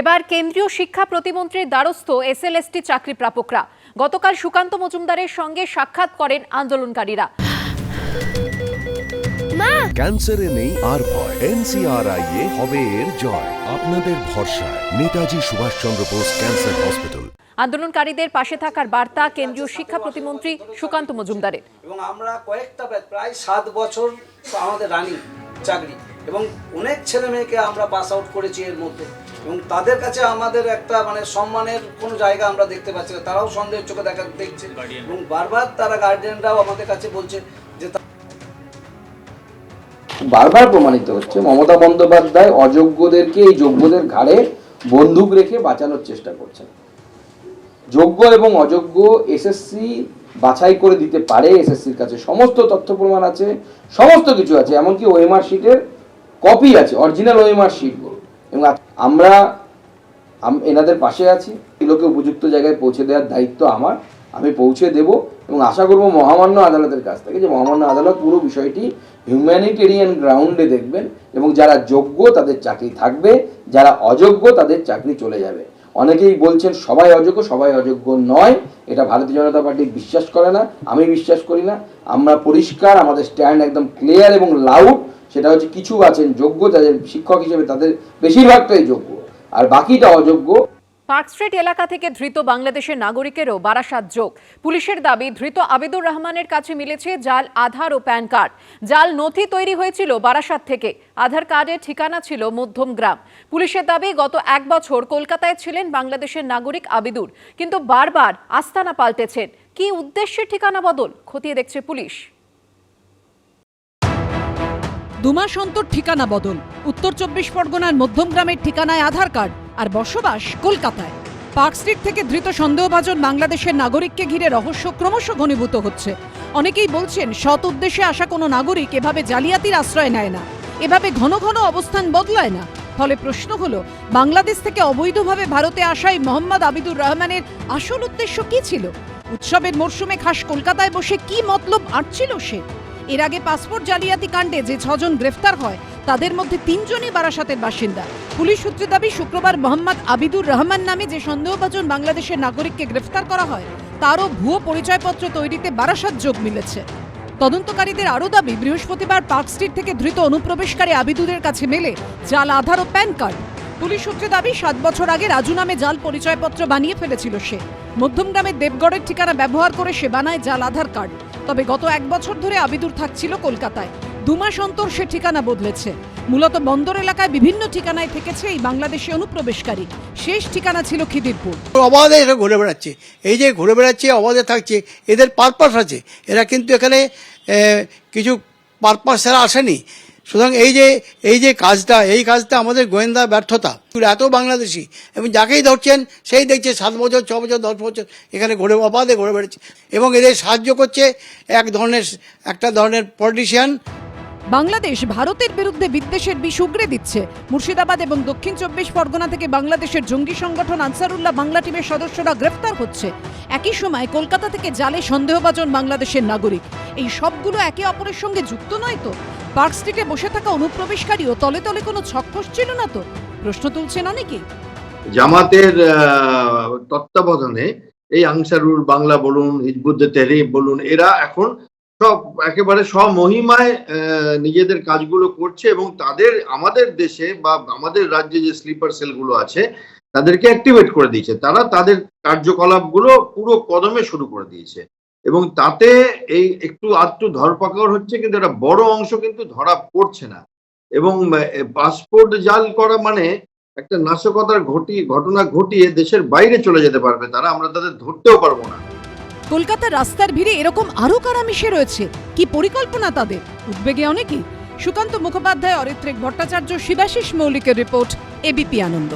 এবার কেন্দ্রীয় শিক্ষা প্রতিমন্ত্রীর দ্বারস্থ এসএলএসটি চাকরি প্রাপকরা গতকাল সুকান্ত মজুমদারের সঙ্গে সাক্ষাৎ করেন আন্দোলনকারীরা। ক্যান্সারে নেই আর ভয়। এনসিআরআই এ হবে এর জয়। আপনাদের ভরসায়। Netaji Subhas Chandra Bose cancer hospital. আন্দোলনকারীদের পাশে থাকার বার্তা কেন্দ্রীয় শিক্ষা প্রতিমন্ত্রী সুকান্ত মজুমদারের। এবং আমরা কয়েকটা প্রায় সাত বছর আমাদের রানিং চাকরি। এবং অনেক ছেলে মেয়েকে আমরা পাস আউট করেছি এর মধ্যে। এবং তাদের কাছে আমাদের একটা মানে সম্মানের কোনো জায়গা আমরা দেখতে পাচ্ছি না। তারাও সন্দেহের চোখে দেখা দেখছে। এবং বারবার তারা গার্ডিয়ানরাও আমাদের কাছে বলছে যে বারবার প্রমাণিত হচ্ছে মমতা বন্দ্যোপাধ্যায় অযোগ্যদেরকে এই যোগ্যদের ঘাড়ে বন্দুক রেখে বাঁচানোর চেষ্টা করছেন। যোগ্য এবং অযোগ্য এসএসসি বাছাই করে দিতে পারে এসএসসির কাছে। সমস্ত তথ্য প্রমাণ আছে সমস্ত কিছু আছে এমনকি ওএমআর শিটের কপি আছে অরিজিনাল ওএমআর শিটগুলো এবং আমরা এনাদের পাশে আছি। এগুলোকে উপযুক্ত জায়গায় পৌঁছে দেওয়ার দায়িত্ব আমার। আমি পৌঁছে দেব এবং আশা করব মহামান্য আদালতের কাছ থেকে যে মহামান্য আদালত পুরো বিষয়টি হিউম্যানিটেরিয়ান গ্রাউন্ডে দেখবেন এবং যারা যোগ্য তাদের চাকরি থাকবে, যারা অযোগ্য তাদের চাকরি চলে যাবে। অনেকেই বলছেন সবাই অযোগ্য সবাই অযোগ্য নয়। এটা ভারতীয় জনতা পার্টি বিশ্বাস করে না, আমি বিশ্বাস করি না। আমরা পরিষ্কার, আমাদের স্ট্যান্ড একদম ক্লিয়ার এবং লাউড সেটা হচ্ছে কিছু আছেন যোগ্য তাদের শিক্ষক হিসেবে তাদের বেশিরভাগটাই যোগ্য। আর বাকিটা অযোগ্য পার্ক স্ট্রিট এলাকা থেকে ধৃত বাংলাদেশের নাগরিকেরও বারাসাত যোগ। পুলিশের দাবি, ধৃত আবিদুর রহমানের কাছে মিলেছে জাল, আধার ও প্যান কার্ড। জাল নথি তৈরি হয়েছিল বারাসাত থেকে। আধার কার্ডের ঠিকানা ছিল মধ্যম গ্রাম। পুলিশের দাবি, গত এক বছর কলকাতায় ছিলেন বাংলাদেশের নাগরিক আবিদুর। কিন্তু বারবার আস্তানা পাল্টেছেন। কি উদ্দেশ্যে ঠিকানা বদল? খতিয়ে দেখছে পুলিশ। দুমাস অন্তর ঠিকানা বদল। উত্তর চব্বিশ পরগনার মধ্যমগ্রামের ঠিকানায় আধার কার্ড আর বসবাস কলকাতায়। পার্ক স্ট্রিট থেকে ধৃত সন্দেহভাজন বাংলাদেশের নাগরিককে ঘিরে রহস্য ক্রমশ ঘনীভূত হচ্ছে। অনেকেই বলছেন, সৎ উদ্দেশ্যে আসা কোনো নাগরিক এভাবে জালিয়াতির আশ্রয় নেয় না। এভাবে ঘন ঘন অবস্থান বদলায় না। ফলে প্রশ্ন হলো, বাংলাদেশ থেকে অবৈধভাবে ভারতে আসায় মোহাম্মদ আবিদুর রহমানের আসল উদ্দেশ্য কি ছিল? উৎসবের মরশুমে খাস কলকাতায় বসে কি মতলব আটছিল সে? এর আগে পাসপোর্ট জালিয়াতি কাণ্ডে যে ছজন গ্রেফতার হয়, তাদের মধ্যে তিনজনই বারাসাতের বাসিন্দা। পুলিশ সূত্রে দাবি, শুক্রবার মোহাম্মদ আবিদুর রহমান নামে যে সন্দেহভাজন বাংলাদেশের নাগরিককে গ্রেফতার করা হয়, তারও ভুয়ো পরিচয়পত্র তৈরিতে বারাসাত যোগ মিলেছে। তদন্তকারীদের আরও দাবি, বৃহস্পতিবার পার্ক স্ট্রিট থেকে ধৃত অনুপ্রবেশকারী আবিদুরের কাছে মেলে জাল আধার ও প্যান কার্ড। পুলিশ সূত্রে দাবি, সাত বছর আগে রাজু নামে জাল পরিচয়পত্র বানিয়ে ফেলেছিল সে। মধ্যমগ্রামের দেবগড়ের ঠিকানা ব্যবহার করে সে বানায় জাল আধার কার্ড। তবে গত এক বছর ধরে আবিদুর থাকছিল কলকাতায়। দু মাস অন্তর সে ঠিকানা বদলেছে। মূলত বন্দর এলাকায় বিভিন্ন ঠিকানায় থেকেছে এই বাংলাদেশি অনুপ্রবেশকারী। শেষ ঠিকানা ছিল খিদিরপুর। অবাধে এরা ঘুরে বেড়াচ্ছে। এই যে ঘুরে বেড়াচ্ছে, অবাধে থাকছে, এদের পারপাস আছে। এরা কিন্তু এখানে কিছু পারপাস ছাড়া আসেনি। সুতরাং এই যে এই যে কাজটা, এই কাজটা আমাদের গোয়েন্দা ব্যর্থতা। এত বাংলাদেশি, এবং যাকেই ধরছেন, সেই দেখছে সাত বছর, ছ বছর, দশ বছর, এখানে ঘুরে, অবাধে ঘুরে বেড়াচ্ছে। এবং এদের সাহায্য করছে এক ধরনের, একটা ধরনের পলিটিশিয়ান বাংলাদেশ ভারতের বিরুদ্ধে বিদ্বেষের বিষ উগড়ে দিচ্ছে। মুর্শিদাবাদ এবং দক্ষিণ চব্বিশ পরগনা থেকে বাংলাদেশের জঙ্গি সংগঠন আনসারুল্লাহ বাংলা টিমের সদস্যরা গ্রেফতার হচ্ছে। একই সময় কলকাতা থেকে জালে সন্দেহভাজন বাংলাদেশের নাগরিক। এই সবগুলো একে অপরের সঙ্গে যুক্ত নয় তো? পার্ক স্ট্রিটে বসে থাকা অনুপ্রবেশকারীও তলে তলে কোনো ছকফস ছিল না তো? প্রশ্ন তুলছেন অনেকেই জামাতের তত্ত্বাবধানে এই আনসারুল বাংলা বলুন হিজবুদ্দে তেহরিব বলুন, এরা এখন সব, একেবারে স্বমহিমায় নিজেদের কাজগুলো করছে এবং তাদের, আমাদের দেশে বা আমাদের রাজ্যে যে স্লিপার সেলগুলো আছে, তাদেরকে অ্যাক্টিভেট করে দিয়েছে। তারা তাদের কার্যকলাপগুলো পুরো কদমে শুরু করে দিয়েছে। এবং তাতে এই একটু আধটু ধরপাকড় হচ্ছে, কিন্তু একটা বড় অংশ কিন্তু ধরা পড়ছে না। এবং পাসপোর্ট জাল করা মানে একটা নাশকতার ঘটি, ঘটনা ঘটিয়ে দেশের বাইরে চলে যেতে পারবে তারা, আমরা তাদের ধরতেও পারব না। কলকাতার রাস্তার ভিড়ে এরকম আরও কারা মিশে রয়েছে? কি পরিকল্পনা তাদের? উদ্বেগে অনেকেই। সুকান্ত মুখোপাধ্যায়, অরিত্রিক ভট্টাচার্য, শিবাশিস মৌলিকের রিপোর্ট, এবিপি আনন্দ।